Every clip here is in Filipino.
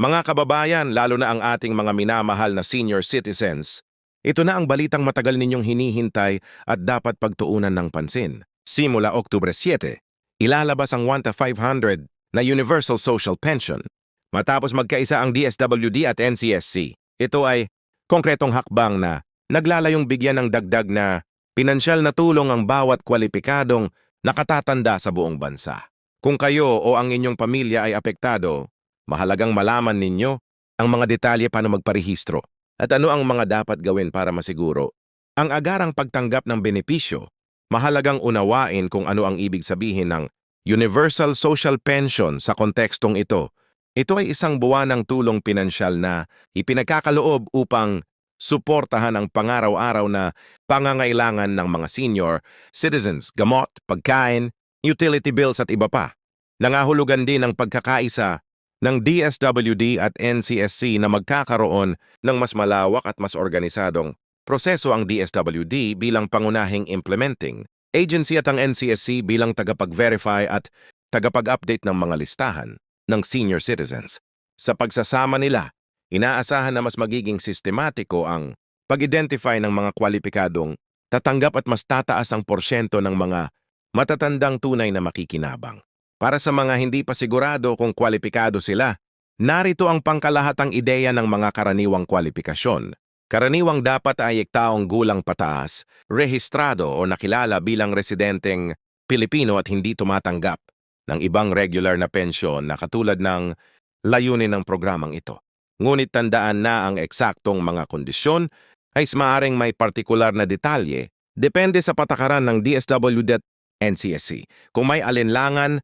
Mga kababayan, lalo na ang ating mga minamahal na senior citizens, ito na ang balitang matagal ninyong hinihintay at dapat pagtuunan ng pansin. Simula Oktubre 7, ilalabas ang 1 to 500 na Universal Social Pension. Matapos magkaisa ang DSWD at NCSC, ito ay konkretong hakbang na naglalayong bigyan ng dagdag na pinansyal na tulong ang bawat kwalipikadong nakatatanda sa buong bansa. Kung kayo o ang inyong pamilya ay apektado, mahalagang malaman ninyo ang mga detalye paano magparehistro at ano ang mga dapat gawin para masiguro. Ang agarang pagtanggap ng benepisyo, mahalagang unawain kung ano ang ibig sabihin ng Universal Social Pension sa kontekstong ito. Ito ay isang buwanang tulong pinansyal na ipinagkakaloob upang suportahan ang pangaraw-araw na pangangailangan ng mga senior citizens, gamot, pagkain, utility bills at iba pa. Nangahulugan din ang pagkakaisa ng DSWD at NCSC na magkakaroon ng mas malawak at mas organisadong proseso ang DSWD bilang pangunahing implementing agency at ang NCSC bilang tagapag-verify at tagapag-update ng mga listahan ng senior citizens. Sa pagsasama nila, inaasahan na mas magiging sistematiko ang pag-identify ng mga kwalipikadong tatanggap at mas tataas ang porsyento ng mga matatandang tunay na makikinabang. Para sa mga hindi pa sigurado kung kwalipikado sila, narito ang pangkalahatang ideya ng mga karaniwang kwalifikasyon. Karaniwang dapat ay taong gulang pataas, rehistrado o nakilala bilang residenteng Pilipino at hindi tumatanggap ng ibang regular na pensyon na katulad ng layunin ng programang ito. Ngunit tandaan na ang eksaktong mga kondisyon ay maaring may partikular na detalye depende sa patakaran ng DSWD NCSC. Kung may alinlangan,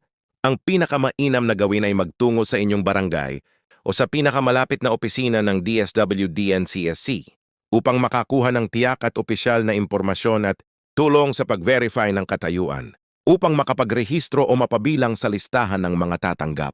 ang pinakamainam na gawin ay magtungo sa inyong barangay o sa pinakamalapit na opisina ng DSWD-NCSC upang makakuha ng tiyak at opisyal na impormasyon at tulong sa pag-verify ng katayuan upang makapagrehistro o mapabilang sa listahan ng mga tatanggap.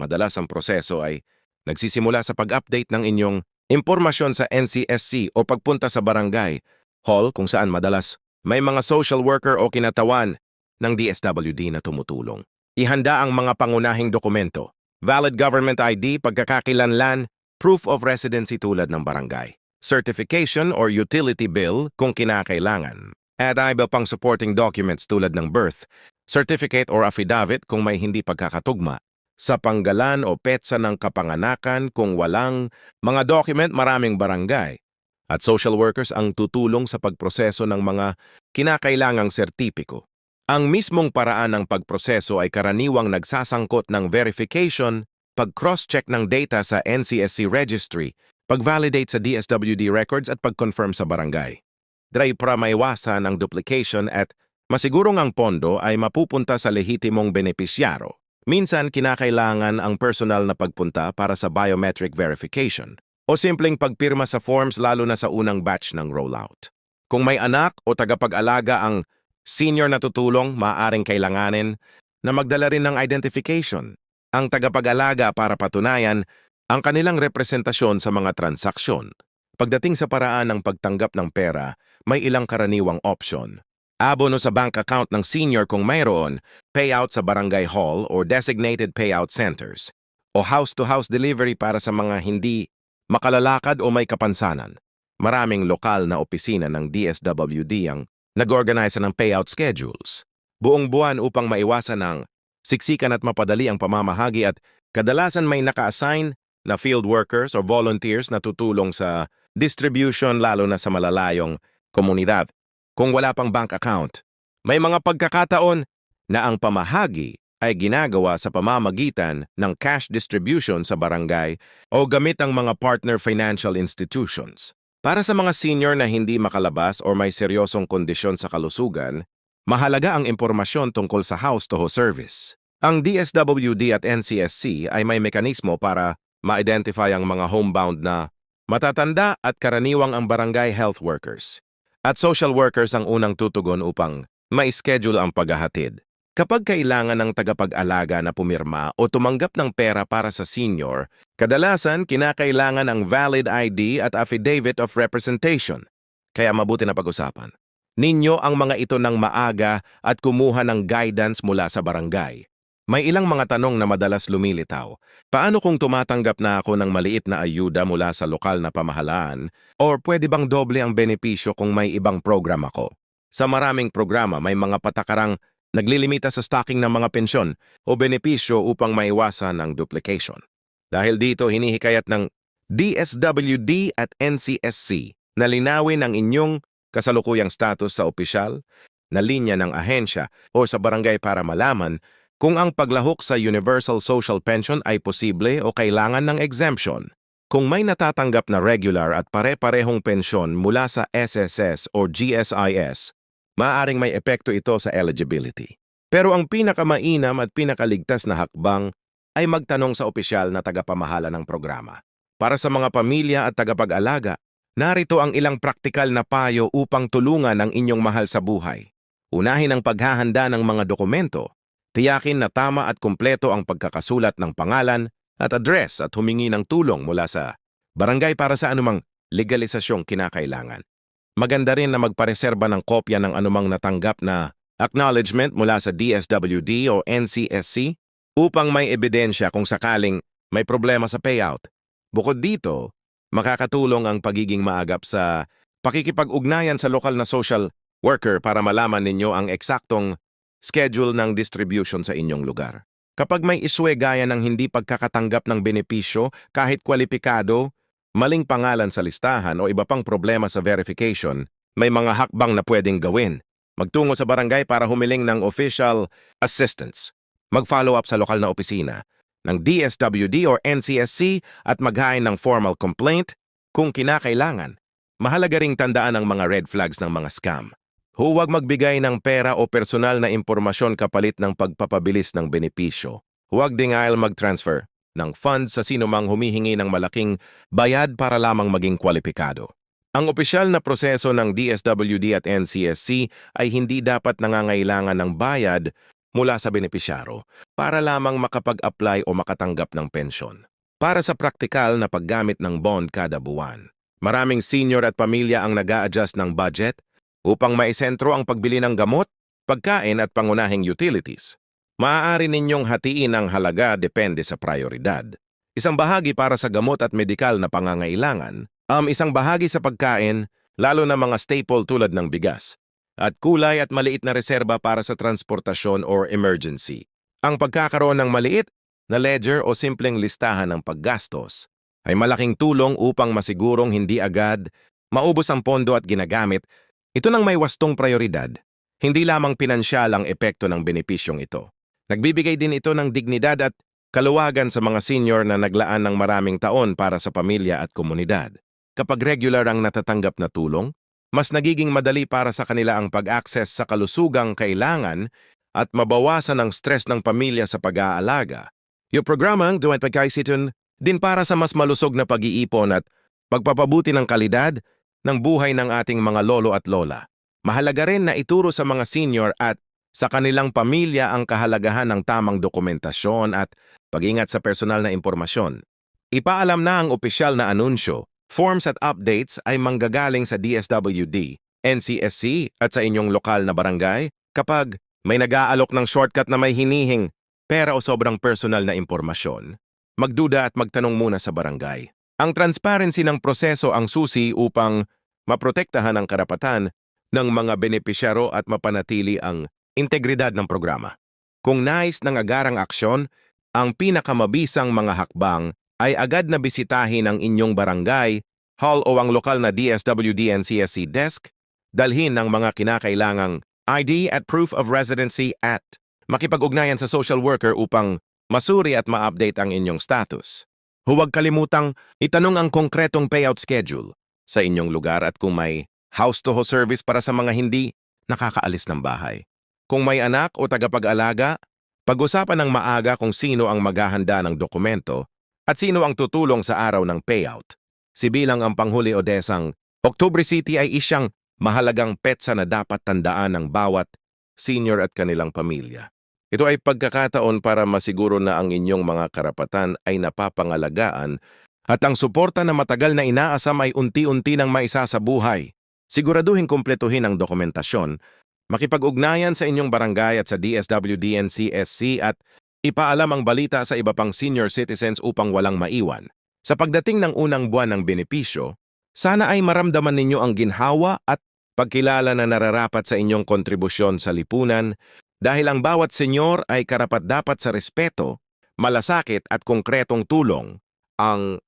Madalas ang proseso ay nagsisimula sa pag-update ng inyong impormasyon sa NCSC o pagpunta sa barangay, hall kung saan madalas may mga social worker o kinatawan ng DSWD na tumutulong. Ihanda ang mga pangunahing dokumento, valid government ID, pagkakakilanlan, proof of residency tulad ng barangay, certification or utility bill kung kinakailangan, at iba pang supporting documents tulad ng birth, certificate or affidavit kung may hindi pagkakatugma, sa panggalan o petsa ng kapanganakan kung walang mga document maraming barangay, at social workers ang tutulong sa pagproseso ng mga kinakailangang sertipiko. Ang mismong paraan ng pagproseso ay karaniwang nagsasangkot ng verification, pag-cross-check ng data sa NCSC registry, pag-validate sa DSWD records at pag-confirm sa barangay. Dry para maiwasan ang duplication at masigurong ang pondo ay mapupunta sa lehitimong benepisyaro. Minsan kinakailangan ang personal na pagpunta para sa biometric verification o simpleng pagpirma sa forms lalo na sa unang batch ng rollout. Kung may anak o tagapag-alaga ang Senior na tutulong, maaaring kailanganin na magdala rin ng identification, ang tagapag-alaga para patunayan ang kanilang representasyon sa mga transaksyon. Pagdating sa paraan ng pagtanggap ng pera, may ilang karaniwang option. Abono sa bank account ng senior kung mayroon, payout sa barangay hall or designated payout centers, o house-to-house delivery para sa mga hindi makalalakad o may kapansanan. Maraming lokal na opisina ng DSWD ang nag-organize ng payout schedules, buong buwan upang maiwasan ang siksikan at mapadali ang pamamahagi at kadalasan may naka-assign na field workers o volunteers na tutulong sa distribution lalo na sa malalayong komunidad. Kung wala pang bank account, may mga pagkakataon na ang pamahagi ay ginagawa sa pamamagitan ng cash distribution sa barangay o gamit ang mga partner financial institutions. Para sa mga senior na hindi makalabas o may seryosong kondisyon sa kalusugan, mahalaga ang impormasyon tungkol sa house-to-house service. Ang DSWD at NCSC ay may mekanismo para ma-identify ang mga homebound na matatanda at karaniwang ang barangay health workers. At social workers ang unang tutugon upang ma-schedule ang paghahatid. Kapag kailangan ng tagapag-alaga na pumirma o tumanggap ng pera para sa senior, kadalasan kinakailangan ng valid ID at affidavit of representation. Kaya mabuti na pag-usapan. Ninyo ang mga ito ng maaga at kumuha ng guidance mula sa barangay. May ilang mga tanong na madalas lumilitaw. Paano kung tumatanggap na ako ng maliit na ayuda mula sa lokal na pamahalaan? Or pwede bang doble ang benepisyo kung may ibang program ako? Sa maraming programa, may mga patakarang naglilimita sa stocking ng mga pensyon o benepisyo upang maiwasan ang duplication. Dahil dito, hinihikayat ng DSWD at NCSC na linawin ang inyong kasalukuyang status sa opisyal na linya ng ahensya o sa barangay para malaman kung ang paglahok sa Universal Social Pension ay posible o kailangan ng exemption. Kung may natatanggap na regular at pare-parehong pensyon mula sa SSS o GSIS, maaaring may epekto ito sa eligibility. Pero ang pinakamainam at pinakaligtas na hakbang ay magtanong sa opisyal na tagapamahala ng programa. Para sa mga pamilya at tagapag-alaga, narito ang ilang praktikal na payo upang tulungan ang inyong mahal sa buhay. Unahin ang paghahanda ng mga dokumento Tiyakin na tama at kumpleto ang pagkakasulat ng pangalan at address at humingi ng tulong mula sa barangay para sa anumang legalisasyong kinakailangan. Maganda rin na magpareserba ng kopya ng anumang natanggap na acknowledgement mula sa DSWD o NCSC upang may ebidensya kung sakaling may problema sa payout. Bukod dito, makakatulong ang pagiging maagap sa pakikipag-ugnayan sa lokal na social worker para malaman ninyo ang eksaktong schedule ng distribution sa inyong lugar. Kapag may iswe gaya ng hindi pagkakatanggap ng benepisyo kahit kwalipikado, maling pangalan sa listahan o iba pang problema sa verification, may mga hakbang na pwedeng gawin. Magtungo sa barangay para humiling ng official assistance. Mag-follow up sa lokal na opisina ng DSWD or NCSC at maghain ng formal complaint kung kinakailangan. Mahalaga ring tandaan ang mga red flags ng mga scam. Huwag magbigay ng pera o personal na impormasyon kapalit ng pagpapabilis ng benepisyo. Huwag denial mag-transfer ng funds sa sinumang humihingi ng malaking bayad para lamang maging kwalipikado. Ang opisyal na proseso ng DSWD at NCSC ay hindi dapat nangangailangan ng bayad mula sa benepisyaro para lamang makapag-apply o makatanggap ng pensyon. Para sa praktikal na paggamit ng bond kada buwan. Maraming senior at pamilya ang nag adjust ng budget upang maisentro ang pagbili ng gamot, pagkain at pangunahing utilities. Maaari ninyong hatiin ang halaga depende sa prioridad. Isang bahagi para sa gamot at medikal na pangangailangan, um, isang bahagi sa pagkain, lalo na mga staple tulad ng bigas, at kulay at maliit na reserba para sa transportasyon or emergency. Ang pagkakaroon ng maliit na ledger o simpleng listahan ng paggastos ay malaking tulong upang masigurong hindi agad maubos ang pondo at ginagamit ito nang may wastong prioridad, hindi lamang pinansyal ang epekto ng benepisyong ito. Nagbibigay din ito ng dignidad at kaluwagan sa mga senior na naglaan ng maraming taon para sa pamilya at komunidad. Kapag regular ang natatanggap na tulong, mas nagiging madali para sa kanila ang pag-access sa kalusugang kailangan at mabawasan ang stress ng pamilya sa pag-aalaga. Yung programang Duwet Pagkaisiton din para sa mas malusog na pag-iipon at pagpapabuti ng kalidad ng buhay ng ating mga lolo at lola. Mahalaga rin na ituro sa mga senior at sa kanilang pamilya ang kahalagahan ng tamang dokumentasyon at pag-ingat sa personal na impormasyon. Ipaalam na ang opisyal na anunsyo, forms at updates ay manggagaling sa DSWD, NCSC at sa inyong lokal na barangay kapag may nag-aalok ng shortcut na may hinihing pera o sobrang personal na impormasyon. Magduda at magtanong muna sa barangay. Ang transparency ng proseso ang susi upang maprotektahan ang karapatan ng mga benepisyaro at mapanatili ang integridad ng programa. Kung nais ng agarang aksyon, ang pinakamabisang mga hakbang ay agad na bisitahin ang inyong barangay, hall o ang lokal na DSWD-NCSC desk, dalhin ng mga kinakailangang ID at proof of residency at makipag-ugnayan sa social worker upang masuri at ma-update ang inyong status. Huwag kalimutang itanong ang konkretong payout schedule sa inyong lugar at kung may house-to-house service para sa mga hindi nakakaalis ng bahay. Kung may anak o tagapag-alaga, pag-usapan ng maaga kung sino ang maghahanda ng dokumento at sino ang tutulong sa araw ng payout. Si bilang ang panghuli Odesang, October City ay isyang mahalagang petsa na dapat tandaan ng bawat senior at kanilang pamilya. Ito ay pagkakataon para masiguro na ang inyong mga karapatan ay napapangalagaan at ang suporta na matagal na inaasam ay unti-unti nang maisa sa buhay. Siguraduhin kumpletuhin ang dokumentasyon, makipag-ugnayan sa inyong barangay at sa DSWD-NCSC at ipaalam ang balita sa iba pang senior citizens upang walang maiwan. Sa pagdating ng unang buwan ng benepisyo, sana ay maramdaman ninyo ang ginhawa at pagkilala na nararapat sa inyong kontribusyon sa lipunan dahil ang bawat senyor ay karapat-dapat sa respeto, malasakit at konkretong tulong. Ang